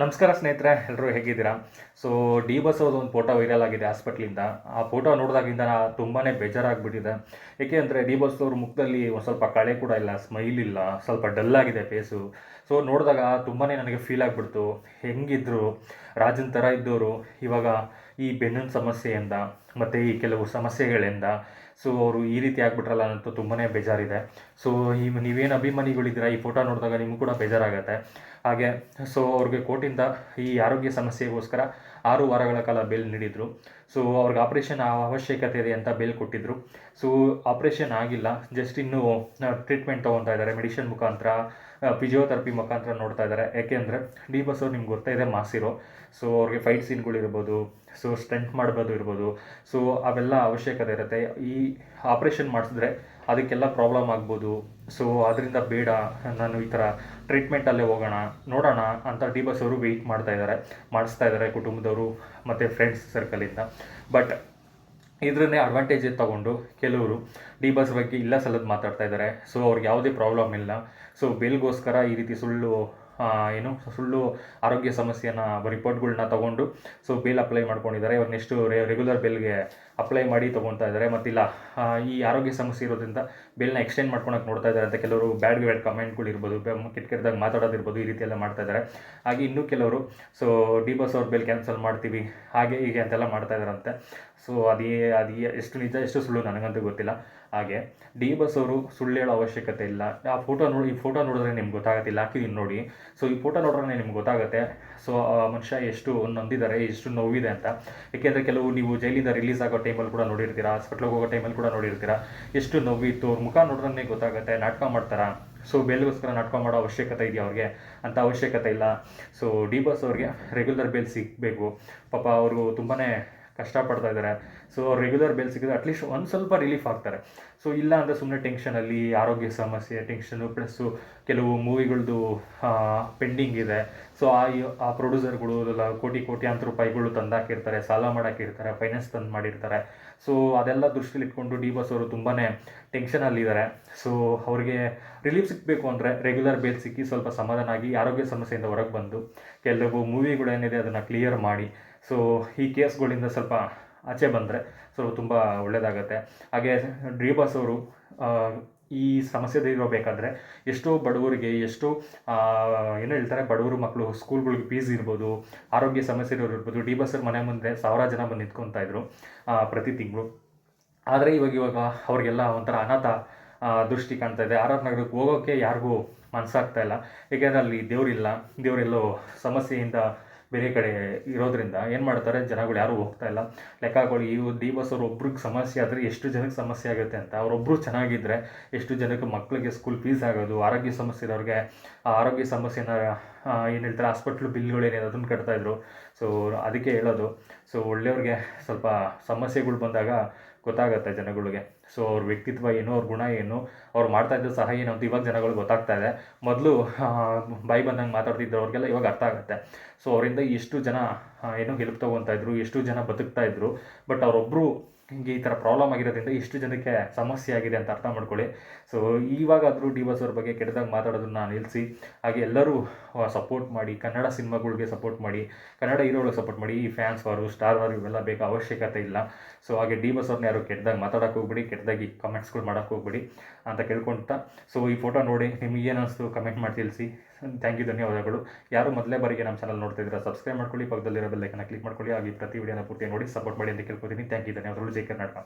ನಮಸ್ಕಾರ ಸ್ನೇಹಿತರೆ ಎಲ್ಲರೂ ಹೇಗಿದ್ದೀರಾ? ಸೊ ಡಿ ಬಸ್ ಅವ್ರದ್ದು ಒಂದು ಫೋಟೋ ವೈರಲ್ ಆಗಿದೆ ಹಾಸ್ಪಿಟ್ಲಿಂದ. ಆ ಫೋಟೋ ನೋಡಿದಾಗಿಂದ ತುಂಬಾ ಬೇಜಾರಾಗ್ಬಿಟ್ಟಿದೆ. ಏಕೆ ಅಂದರೆ ಡಿ ಬಸ್ ಅವ್ರ ಮುಖದಲ್ಲಿ ಒಂದು ಸ್ವಲ್ಪ ಕಳೆ ಕೂಡ ಇಲ್ಲ ಸ್ಮೈಲ್ ಇಲ್ಲ, ಸ್ವಲ್ಪ ಡಲ್ ಆಗಿದೆ ಫೇಸು ಸೊ ನೋಡಿದಾಗ ತುಂಬಾ ನನಗೆ ಫೀಲ್ ಆಗಿಬಿಡ್ತು. ಹೆಂಗಿದ್ರು? ರಾಜನ್ ಥರ ಇದ್ದವರು ಇವಾಗ ಈ ಬೆನ್ನಿನ ಸಮಸ್ಯೆಯಿಂದ, ಮತ್ತು ಈ ಕೆಲವು ಸಮಸ್ಯೆಗಳಿಂದ ಸೊ ಅವರು ಈ ರೀತಿ ಆಗ್ಬಿಟ್ರಲ್ಲ ಅಂತೂ ತುಂಬಾ ಬೇಜಾರಿದೆ. ಸೊ ಈ ನೀವೇನು ಅಭಿಮಾನಿಗಳಿದ್ದೀರಾ? ಈ ಫೋಟೋ ನೋಡಿದಾಗ ನಿಮಗೂ ಕೂಡ ಬೇಜಾರಾಗತ್ತೆ. ಹಾಗೆ ಸೊ ಅವ್ರಿಗೆ ಕೋರ್ಟಿಂದ ಈ ಆರೋಗ್ಯ ಸಮಸ್ಯೆಗೋಸ್ಕರ ಆರು ವಾರಗಳ ಕಾಲ ಬೇಲ್ ನೀಡಿದರು. ಸೊ ಅವ್ರಿಗೆ ಆಪ್ರೇಷನ್ ಅವಶ್ಯಕತೆ ಇದೆ ಅಂತ ಬೇಲ್ ಕೊಟ್ಟಿದ್ದರು ಸೊ ಆಪ್ರೇಷನ್ ಆಗಿಲ್ಲ. ಜಸ್ಟ್ ಇನ್ನೂ ಟ್ರೀಟ್ಮೆಂಟ್ ತೊಗೊತಾ ಇದ್ದಾರೆ. ಮೆಡಿಷನ್ ಮುಖಾಂತರ. ಫಿಸಿಯೋಥೆರಪಿ ಮುಖಾಂತರ ನೋಡ್ತಾ ಇದ್ದಾರೆ. ಯಾಕೆಂದರೆ ಡಿ ಬಸ್ ಅವ್ರು ನಿಮ್ಗೆ ಗೊತ್ತಾ ಇದೆ, ಮಾಸಿರೋ. ಸೊ ಅವ್ರಿಗೆ ಫೈಟ್ ಸೀನ್ಗಳಿರ್ಬೋದು ಸೊ ಸ್ಟಂಟ್ ಮಾಡ್ಬೋದು ಇರ್ಬೋದು. ಸೊ ಅವೆಲ್ಲ ಅವಶ್ಯಕತೆ ಇರುತ್ತೆ. ಈ ಆಪ್ರೇಷನ್ ಮಾಡಿಸಿದ್ರೆ ಅದಕ್ಕೆಲ್ಲ ಪ್ರಾಬ್ಲಮ್ ಆಗ್ಬೋದು. ಸೊ ಅದರಿಂದ ಬೇಡ, ನಾನು ಈ ಥರ ಟ್ರೀಟ್ಮೆಂಟಲ್ಲೇ ಹೋಗೋಣ, ನೋಡೋಣ ಅಂತ ಡಿ ಬಸ್ ಅವರು ವೆಯ್ಟ್ ಮಾಡ್ತಾ ಇದ್ದಾರೆ. ಮಾಡಿಸ್ತಾ ಇದ್ದಾರೆ ಕುಟುಂಬದವರು ಮತ್ತು ಫ್ರೆಂಡ್ಸ್ ಸರ್ಕಲಿಂದ ಬಟ್ ಇದನ್ನೇ ಅಡ್ವಾಂಟೇಜ್ ತಗೊಂಡು ಕೆಲವರು ಡಿ ಬಸ್ ಬಗ್ಗೆ ಇಲ್ಲ ಸಲದ ಮಾತಾಡ್ತಾ ಇದ್ದಾರೆ ಸೊ ಅವ್ರಿಗೆ ಯಾವುದೇ ಪ್ರಾಬ್ಲಮ್ ಇಲ್ಲ. ಸೊ ಬೇಲ್ಗೋಸ್ಕರ ಈ ರೀತಿ ಸುಳ್ಳು ಏನು, ಸುಳ್ಳು ಆರೋಗ್ಯ ಸಮಸ್ಯೆನ ರಿಪೋರ್ಟ್ಗಳನ್ನ ತೊಗೊಂಡು ಸೊ ಬೇಲ್ ಅಪ್ಲೈ ಮಾಡ್ಕೊಂಡಿದ್ದಾರೆ ಇವಾಗ ನೆಕ್ಸ್ಟು ರೆಗ್ಯುಲರ್ ಬಿಲ್ಗೆ ಅಪ್ಲೈ ಮಾಡಿ ತೊಗೊತಾ ಇದ್ದಾರೆ ಮತ್ತಿಲ್ಲ ಈ ಆರೋಗ್ಯ ಸಮಸ್ಯೆ ಇರೋದ್ರಿಂದ ಬೇಲ್ನ ಎಕ್ಸ್ಟೆಂಡ್ ಮಾಡ್ಕೊಳಕ್ಕೆ ನೋಡ್ತಾ ಇದ್ದಾರೆ ಅಂತ ಕೆಲವರು ಬ್ಯಾಡ್ ಬ್ಯಾಡ್ ಕಮೆಂಟ್ಗಳು ಇರ್ಬೋದು ಕೆಟ್ಟದಾಗ ಮಾತಾಡೋದಿರ್ಬೋದು ಈ ರೀತಿ ಎಲ್ಲ ಮಾಡ್ತಾ ಇದ್ದಾರೆ ಹಾಗೆ ಇನ್ನೂ ಕೆಲವರು ಸೊ ಡಿ ಬಸ್ ಅವ್ರ ಬಿಲ್ ಕ್ಯಾನ್ಸಲ್ ಮಾಡ್ತೀವಿ, ಹಾಗೆ ಹೀಗೆ ಅಂತೆಲ್ಲ ಮಾಡ್ತಾ ಇದ್ದಾರಂತೆ ಸೊ ಅದೇ ಅದು ಎಷ್ಟು ನಿಜ, ಎಷ್ಟು ಸುಳ್ಳು ನನಗಂತೂ ಗೊತ್ತಿಲ್ಲ. ಹಾಗೆ ಡಿ ಬಸ್ ಅವರು ಸುಳ್ಳು ಹೇಳೋ ಅವಶ್ಯಕತೆ ಇಲ್ಲ. ಆ ಫೋಟೋ ನೋಡಿ ಈ ಫೋಟೋ ನೋಡಿದ್ರೆ ನಿಮ್ಗೆ ಗೊತ್ತಾಗತ್ತಿಲ್ಲ ಹಾಕಿದೀನಿ ನೋಡಿ. ಸೊ ಈ ಫೋಟೋ ನೋಡಿದ್ರೆ ನಿಮ್ಗೆ ಗೊತ್ತಾಗುತ್ತೆ. ಸೊ ಆ ಮನುಷ್ಯ ಎಷ್ಟು ನೊಂದಿದ್ದಾರೆ ಎಷ್ಟು ನೋವಿದೆ ಅಂತ. ಏಕೆಂದರೆ ಕೆಲವು ನೀವು ಜೈಲಿಂದ ರಿಲೀಸ್ ಆಗೋ ಟೈಮಲ್ಲಿ ಕೂಡ ನೋಡಿರ್ತೀರಾ ಹಾಸ್ಪಿಟ್ಲಿಗೆ ಹೋಗೋ ಟೈಮಲ್ಲಿ ಕೂಡ ನೋಡಿರ್ತೀರಾ, ಎಷ್ಟು ನೋವಿತ್ತು ಅವ್ರ ಮುಖ ನೋಡಿದ್ರೆ ಗೊತ್ತಾಗುತ್ತೆ, ನಾಟಕ ಮಾಡ್ತಾರಾ? ಸೊ ಬೇಲ್ಗೋಸ್ಕರ ನಾಟಕ ಮಾಡೋ ಅವಶ್ಯಕತೆ ಇದೆಯಾ ಅವ್ರಿಗೆ? ಅಂತ ಅವಶ್ಯಕತೆ ಇಲ್ಲ. ಸೊ ಡಿ ಬಸ್ ಅವ್ರಿಗೆ ರೆಗ್ಯುಲರ್ ಬೇಲ್ ಸಿಗಬೇಕು. ಪಾಪ ಅವರು ತುಂಬಾ ಕಷ್ಟಪಡ್ತಾ ಇದ್ದಾರೆ. ಸೊ ರೆಗ್ಯುಲರ್ ಬೆಲ್ ಸಿಕ್ಕಿದ್ರೆ ಅಟ್ಲೀಸ್ಟ್ ಒಂದು ಸ್ವಲ್ಪ ರಿಲೀಫ್ ಆಗ್ತಾರೆ. ಸೊ ಇಲ್ಲ ಅಂದರೆ ಸುಮ್ಮನೆ ಟೆನ್ಷನಲ್ಲಿ ಆರೋಗ್ಯ ಸಮಸ್ಯೆ ಟೆನ್ಷನು ಪ್ಲಸ್ಸು ಕೆಲವು ಮೂವಿಗಳದ್ದು ಪೆಂಡಿಂಗ್ ಇದೆ. ಸೊ ಆ ಆ ಪ್ರೊಡ್ಯೂಸರ್ಗಳು ಕೋಟಿ ಕೋಟ್ಯಾಂತರ ರೂಪಾಯಿಗಳು ತಂದಾಕಿರ್ತಾರೆ, ಸಾಲ ಮಾಡಾಕಿರ್ತಾರೆ ಫೈನಾನ್ಸ್ ತಂದು ಮಾಡಿರ್ತಾರೆ. ಸೊ ಅದೆಲ್ಲ ದೃಷ್ಟಿಲಿ ಇಟ್ಕೊಂಡು ಡಿ ಬಸ್ ಅವರು ತುಂಬಾ ಟೆನ್ಷನಲ್ಲಿದ್ದಾರೆ ಸೊ ಅವ್ರಿಗೆ ರಿಲೀಫ್ ಸಿಗಬೇಕು ಅಂದರೆ ರೆಗ್ಯುಲರ್ ಬೇಲ್ ಸಿಕ್ಕಿ ಸ್ವಲ್ಪ ಸಮಾಧಾನ ಆಗಿ ಆರೋಗ್ಯ ಸಮಸ್ಯೆಯಿಂದ ಹೊರಗೆ ಬಂದು ಕೆಲವು ಮೂವಿಗಳೇನಿದೆ ಅದನ್ನು ಕ್ಲಿಯರ್ ಮಾಡಿ ಸೊ ಈ ಕೇಸ್ಗಳಿಂದ ಸ್ವಲ್ಪ ಆಚೆ ಬಂದರೆ ಸೊ, ತುಂಬ ಒಳ್ಳೆಯದಾಗತ್ತೆ ಹಾಗೆ ಡಿ ಬಸ್ ಅವರು ಈ ಸಮಸ್ಯೆ ಇರಬೇಕಾದ್ರೆ ಎಷ್ಟೋ ಬಡವರಿಗೆ, ಎಷ್ಟೋ ಏನು ಹೇಳ್ತಾರೆ, ಬಡವರು ಮಕ್ಕಳು ಸ್ಕೂಲ್ಗಳಿಗೆ ಫೀಸ್ ಇರ್ಬೋದು, ಆರೋಗ್ಯ ಸಮಸ್ಯೆ ಇರ್ಬೋದು ಡಿ ಬಸ್ಸರ್ ಮನೆ ಮುಂದೆ ಸಾವಿರ ಜನ ಬಂದು ನಿಂತ್ಕೊತಾ ಇದ್ರು ಪ್ರತಿ ತಿಂಗಳು. ಆದರೆ ಇವಾಗ ಇವಾಗ ಅವ್ರಿಗೆಲ್ಲ ಒಂಥರ ಅನಾಥ ದೃಷ್ಟಿ ಕಾಣ್ತಾ ಇದೆ. ಆರ್ ಆರ್ ನಗರಕ್ಕೆ ಹೋಗೋಕ್ಕೆ ಯಾರಿಗೂ ಮನಸ್ಸಾಗ್ತಾ ಇಲ್ಲ. ಏಕೆಂದರೆ ಅಲ್ಲಿ ದೇವರಿಲ್ಲ. ದೇವರೆಲ್ಲೋ ಸಮಸ್ಯೆಯಿಂದ ಬೇರೆ ಕಡೆ ಇರೋದ್ರಿಂದ ಏನು ಮಾಡ್ತಾರೆ? ಜನಗಳು ಯಾರೂ ಹೋಗ್ತಾ ಇಲ್ಲ. ಲೆಕ್ಕ ಹಾಕೊಳ್ಳಿ ಇವು ಡಿ ಬಸ್ ಅವ್ರು ಒಬ್ರಿಗೆ ಸಮಸ್ಯೆ ಆದರೆ ಎಷ್ಟು ಜನಕ್ಕೆ ಸಮಸ್ಯೆ ಆಗುತ್ತೆ ಅಂತ. ಅವರೊಬ್ಬರು ಚೆನ್ನಾಗಿದ್ದರೆ ಎಷ್ಟು ಜನಕ್ಕೆ ಮಕ್ಕಳಿಗೆ ಸ್ಕೂಲ್ ಫೀಸ್ ಆಗೋದು, ಆರೋಗ್ಯ ಸಮಸ್ಯೆ ಇರೋರಿಗೆ, ಆ ಆರೋಗ್ಯ ಸಮಸ್ಯೆನ ಏನು ಹೇಳ್ತಾರೆ ಹಾಸ್ಪಿಟ್ಲ್ ಬಿಲ್ಗಳೇನಿದೆ ಅದನ್ನು ಕಟ್ತಾಯಿದ್ರು ಸೊ ಅದಕ್ಕೆ ಹೇಳೋದು ಸೊ ಒಳ್ಳೆಯವ್ರಿಗೆ ಸ್ವಲ್ಪ ಸಮಸ್ಯೆಗಳು ಬಂದಾಗ ಗೊತ್ತಾಗುತ್ತೆ ಜನಗಳಿಗೆ. ಸೊ ಅವ್ರ ವ್ಯಕ್ತಿತ್ವ ಏನು, ಅವ್ರ ಗುಣ ಏನು, ಅವ್ರು ಮಾಡ್ತಾ ಇದ್ದ ಸಹ ಏನು ಅಂತ ಇವಾಗ ಜನಗಳಿಗೆ ಗೊತ್ತಾಗ್ತಾ ಇದೆ. ಮೊದಲು ಬಾಯಿ ಬಂದಂಗೆ ಮಾತಾಡ್ತಿದ್ರು ಅವ್ರಿಗೆಲ್ಲ, ಇವಾಗ ಅರ್ಥ ಆಗುತ್ತೆ. ಸೊ ಅವರಿಂದ ಎಷ್ಟು ಜನ ಏನು ಏನೋ ಹೆಲ್ಪ್ ತೊಗೊತಾ ಇದ್ರು, ಎಷ್ಟು ಜನ ಬದುಕ್ತಾ ಇದ್ರು ಬಟ್ ಅವರೊಬ್ಬರು ಹಿಂಗೆ ಈ ಥರ ಪ್ರಾಬ್ಲಮ್ ಆಗಿರೋದ್ರಿಂದ ಇಷ್ಟು ಜನಕ್ಕೆ ಸಮಸ್ಯೆ ಆಗಿದೆ ಅಂತ ಅರ್ಥ ಮಾಡ್ಕೊಳ್ಳಿ. ಸೊ ಇವಾಗಾದರೂ ಡಿ ಬಸ್ ಅವ್ರ ಬಗ್ಗೆ ಕೆಟ್ಟದಾಗ ಮಾತಾಡೋದನ್ನ ನಿಲ್ಲಿಸಿ ಹಾಗೆ ಎಲ್ಲರೂ ಸಪೋರ್ಟ್ ಮಾಡಿ, ಕನ್ನಡ ಸಿನಿಮಾಗಳಿಗೆ ಸಪೋರ್ಟ್ ಮಾಡಿ, ಕನ್ನಡ ಹೀರೋಗಳಿಗೆ ಸಪೋರ್ಟ್ ಮಾಡಿ, ಈ ಫ್ಯಾನ್ಸ್ ಅವರು ಸ್ಟಾರ್ ವಾರು ಇವೆಲ್ಲ ಬೇಕಾ, ಅವಶ್ಯಕತೆ ಇಲ್ಲ. ಸೊ ಹಾಗೆ ಡಿ ಬಸ್ ಅವ್ರನ್ನ ಯಾರು ಕೆಟ್ಟದಾಗ ಮಾತಾಡೋಕೆ ಹೋಗ್ಬಿಡಿ, ಕೆಟ್ಟದಾಗಿ ಕಮೆಂಟ್ಸ್ಗಳು ಮಾಡೋಕೆ ಹೋಗ್ಬಿಡಿ ಅಂತ ಕೇಳ್ಕೊತಾ. ಸೊ ಈ ಫೋಟೋ ನೋಡಿ ನಿಮಗೇನು ಅನಿಸ್ತು ಕಮೆಂಟ್ ಮಾಡಿ ತಿಳಿಸಿ. ಥ್ಯಾಂಕ್ ಯು ಧನ್ಯವಾದಗಳು. ಯಾರು ಮೊದಲೇ ಬಾರಿಗೆ ನಮ್ಮ ಚಾನಲ್ ನೋಡ್ತಾ ಇದ್ದೀರಾ ಸಬ್ಸ್ಕ್ರೈಬ್ ಮಾಡ್ಕೊಳ್ಳಿ, ಪಕ್ಕದಲ್ಲಿರೋ ಬೆಲ್ಲೈಕನ್ನ ಕ್ಲಿಕ್ ಮಾಡ್ಕೊಳ್ಳಿ. ಹಾಗೆ ಪ್ರತಿ ವಿಡಿಯೋನ ಪೂರ್ತಿ ನೋಡಿ ಸಪೋರ್ಟ್ ಮಾಡಿ ಅಂತ ಕೇಳ್ಕೊತೀನಿ. ಥ್ಯಾಂಕ್ ಯು ಧನ್ಯವಾದಗಳು. ಜೈ ಕರ್ನಾಟಕ.